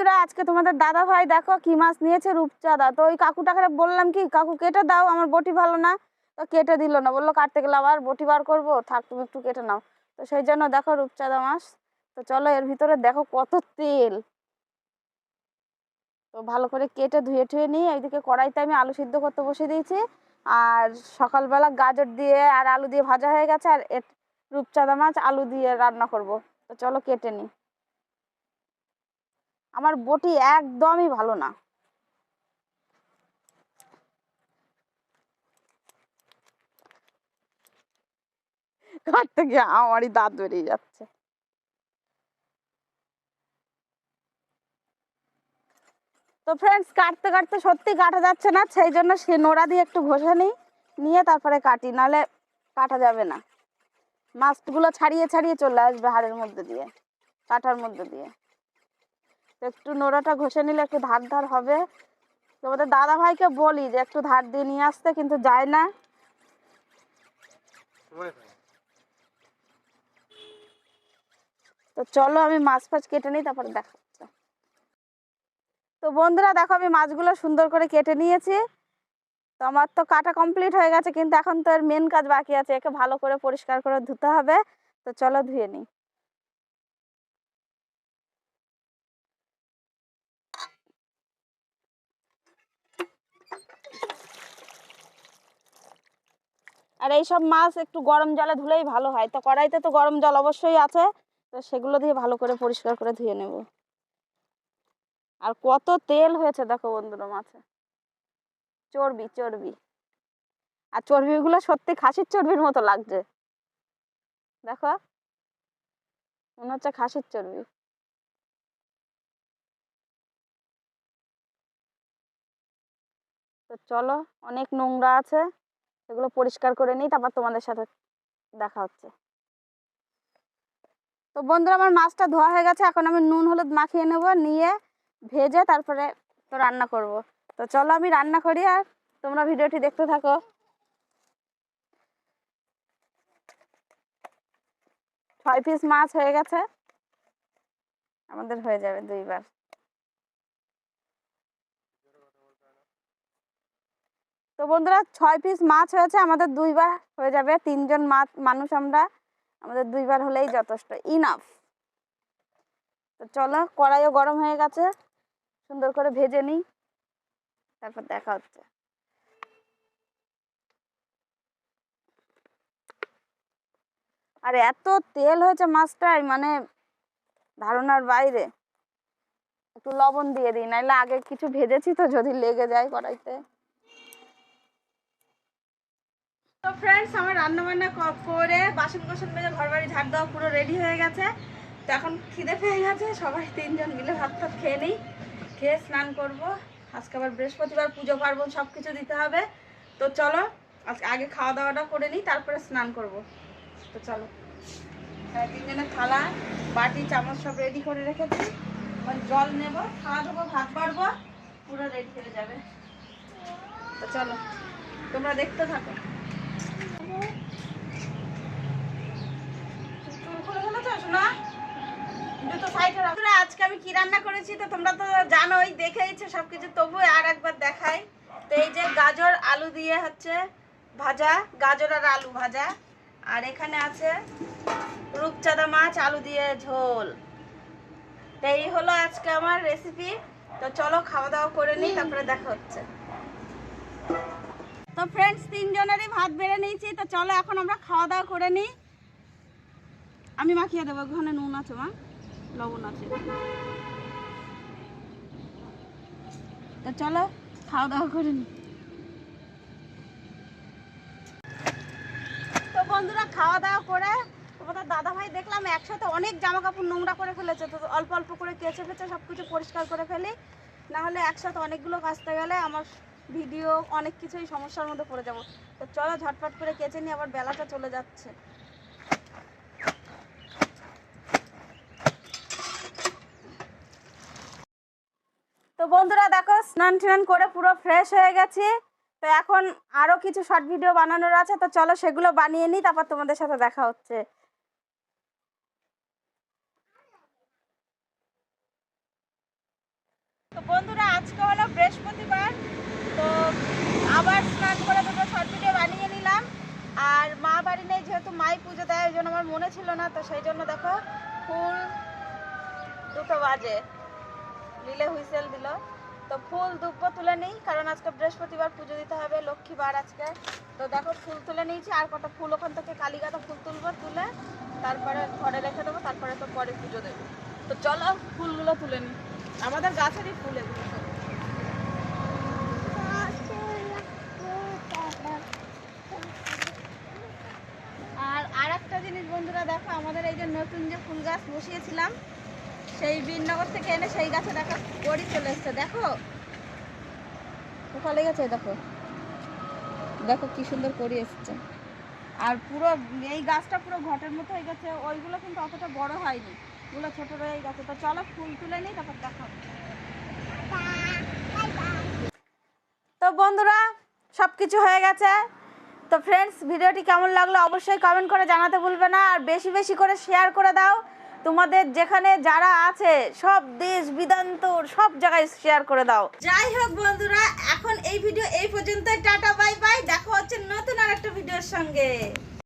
তোমাদের দাদা ভাই দেখো কি মাছ নিয়েছে রূপচাঁদা। তো ওই কাকুটাকে বললাম কি, কাকু, কেটে দাও, আমার বটি ভালো না। তো কেটে দিল না, বলল, কাটতে গেলে আবার বটি বার করব, থাক, তুমি একটু কেটে নাও। তো সেই জন্য দেখো রূপচাঁদা মাছ। তো চলো, এর ভিতরে দেখো কত তেল। তো ভালো করে কেটে ধুয়ে টুয়ে নিয়ে এইদিকে কড়াইতে আমি আলু সিদ্ধ করতে বসে দিয়েছি। আর সকালবেলা গাজর দিয়ে আর আলু দিয়ে ভাজা হয়ে গেছে, আর রূপচাঁদা মাছ আলু দিয়ে রান্না করব। তো চলো, কেটে নিই। আমার বটি একদমই ভালো না। গিয়ে আমারই দাঁত বেরিয়ে যাচ্ছে। তো ফ্রেন্ডস কাটতে কাটতে সত্যি কাটা যাচ্ছে না, সেই জন্য সে নোড়া দিয়ে একটু ঘষে নিই, নিয়ে তারপরে কাটি, নাহলে কাটা যাবে না। মাছগুলো ছাড়িয়ে ছাড়িয়ে চলে আসবে হাড়ের মধ্যে দিয়ে কাটার মধ্যে দিয়ে। একটু নোড়াটা ঘষে নিলে একটু ধার ধার হবে। তোমাদের দাদা ভাইকে বলি যে একটু ধার দিয়ে নিয়ে আসতে কিন্তু যায় না। তো চলো আমি মাছ ফাছ কেটে নিই তারপরে দেখাচ্ছি। তো বন্ধুরা দেখো আমি মাছগুলো সুন্দর করে কেটে নিয়েছি। তো আমার তো কাটা কমপ্লিট হয়ে গেছে কিন্তু এখন তো এর মেন কাজ বাকি আছে একে ভালো করে পরিষ্কার করে ধুতে হবে। তো চলো ধুয়ে নিই। আর এইসব মাছ একটু গরম জলে ধুলেই ভালো হয়। তো কড়াইতে তো গরম জল অবশ্যই আছে, তো সেগুলো দিয়ে ভালো করে পরিষ্কার করে ধুয়ে নেব। আর কত তেল হয়েছে দেখো বন্ধুরা মাছে। চর্বি চর্বি। আর চর্বিগুলো সত্যি খাসির চর্বির মতো লাগছে। দেখো, মনে হচ্ছে খাসির চর্বি। তো চলো, অনেক নোংরা আছে। এগুলো পরিষ্কার করে নিই, তারপর তোমাদের সাথে দেখা হচ্ছে। তো বন্ধুরা, আমার মাছটা ধোয়া হয়ে গেছে, এখন আমি নুন, হলুদ মাখিয়ে নেব, নিয়ে ভেজে তারপরে তো রান্না করব। তো চলো আমি রান্না করি আর তোমরা ভিডিওটি দেখতে থাকো। ছয় পিস মাছ হয়ে গেছে। আমাদের হয়ে যাবে দুইবার। তো বন্ধুরা ছয় পিস মাছ হয়েছে, আমাদের দুইবার হয়ে যাবে। তিনজন মাছ, মানুষ আমরা, আমাদের দুইবার হলেই যথেষ্ট। ইনাফ তো চলো, কড়াইও গরম হয়ে গেছে। সুন্দর করে ভেজে নিই। তারপর দেখা হচ্ছে। আর এত তেল হয়েছে মাছটায় মানে ধারণার বাইরে। একটু লবণ দিয়ে দিই নাহলে আগে কিছু ভেজেছি তো, যদি লেগে যায় কড়াইতে। তো ফ্রেন্ডস আমার রান্না বান্না ক- করে বাসন কোসন মেজে ঘর বাড়ি ঝাড় দেওয়া পুরো রেডি হয়ে গেছে। তো এখন খিদে পেয়ে গেছে, সবাই তিনজন মিলে ভাত টাত খেয়ে নিই। খেয়ে স্নান করব। আজকে আবার বৃহস্পতিবার, পুজো, পার্বণ সব কিছু দিতে হবে। তো চলো, আজকে আগে খাওয়া দাওয়াটা করে নিই, তারপরে স্নান করব। তো চলো। তিনজনের থালা, বাটি, চামচ সব রেডি করে রেখেছি। জল নেব, খাওয়া দেবো ভাত বাড়বো, পুরো রেডি হয়ে যাবে। তো চলো, তোমরা দেখতে থাকো চুল খুলে ফেলেছো শোনা? জুতো সাইডে রাখো। বন্ধুরা, আজকে আমি কি রান্না করেছি তো তোমরা তো জানোই দেখেইছো সবকিছু তবু আর একবার দেখাই। তো এই যে গাজর, আলু দিয়ে হচ্ছে ভাজা, গাজর আর আলু ভাজা। আর এখানে আছে রূপচাঁদা মাছ, আলু দিয়ে ঝোল। তো এই হলো আজকে আমার রেসিপি তো চলো খাওয়া দাওয়া করে নিই, তারপরে দেখা হচ্ছে। তো ফ্রেন্ডস তিনজনেরই ভাত বেড়ে নিয়েছি। তো চলো এখন আমরা খাওয়া দাওয়া করে নিই। আমি মাখিয়ে দেবো, ওখানে নুন আছে মা। লবণ আছে। তো চলো খাওয়া দাওয়া করে নিই তো বন্ধুরা খাওয়া দাওয়া করে তোমাদের দাদা ভাই দেখলাম একসাথে অনেক জামা কাপড় নোংরা করে ফেলেছে। তো অল্প অল্প করে কেচে ফেচে সব কিছু পরিষ্কার করে ফেলি। না হলে একসাথে অনেকগুলো কাচতে গেলে আমার ভিডিও অনেক কিছুই সমস্যার মধ্যে পড়ে যাব। তো চলো ঝটপট করে কেচে নিয়ে আবার বেলাটা চলে যাচ্ছে। বন্ধুরা দেখো, স্নান টান করে পুরো ফ্রেশ হয়ে গেছি। তো এখন আরও কিছু শর্ট ভিডিও বানানোর আছে, তো চলো সেগুলো বানিয়ে নিই, তারপর তোমাদের সাথে দেখা হচ্ছে। তো বন্ধুরা, আজকে হলো বৃহস্পতিবার, তো আবার স্নান করে দুটো শর্ট ভিডিও বানিয়ে নিলাম। আর মা বাড়ি নেই, যেহেতু মাই পুজো দেয়, ওই জন্য আমার মনে ছিল না, তো সেই জন্য দেখো, ফুল দুটো বাজে। নীলে হুইসেল দিল। তো ফুল দুব্ব তুলে নিই, কারণ আজকে বৃহস্পতিবার পুজো দিতে হবে লক্ষ্মীবার আজকে। তো দেখো, ফুল তুলে নিয়েছি, আর কটা ফুল ওখান থেকে কালীগাতা ফুল তুলবো, তুলে তারপরে ঘরে রেখে দেবো, তারপরে তো পরে পুজো দেবো। তো চলো, ফুলগুলো তুলে নিই। আমাদের গাছেরই ফুল এগুলো আর আর একটা জিনিস বন্ধুরা, দেখো, আমাদের এই যে নতুন যে ফুল গাছ বসিয়েছিলাম সেই বীরনগর থেকে এনে সেই গাছে দেখা কড়ি চলে এসছে, দেখো? ফলে গেছে, দেখো। দেখো কি সুন্দর কড়ি এসছে। আর পুরো এই গাছটা পুরো ঘটের মতো হয়ে গেছে, ওইগুলো কিন্তু অতটা বড় হয়নি। ওগুলো ছোট রয়ে গেছে। তো চলো ফুল তুলে নিই, তারপর দেখাবো তো বন্ধুরা সব কিছু হয়ে গেছে। তো ফ্রেন্ডস ভিডিওটি কেমন লাগল অবশ্যই কমেন্ট করে জানাতে ভুলবে না। আর বেশি বেশি করে শেয়ার করে দাও। তোমাদের যেখানে যারা আছে, সব দেশ বিদান্তর সব জায়গায় শেয়ার করে দাও। যাই হোক বন্ধুরা, এখন এই ভিডিও এই পর্যন্ত টাটা বাই বাই দেখা হচ্ছে নতুন আর একটা ভিডিওর সঙ্গে।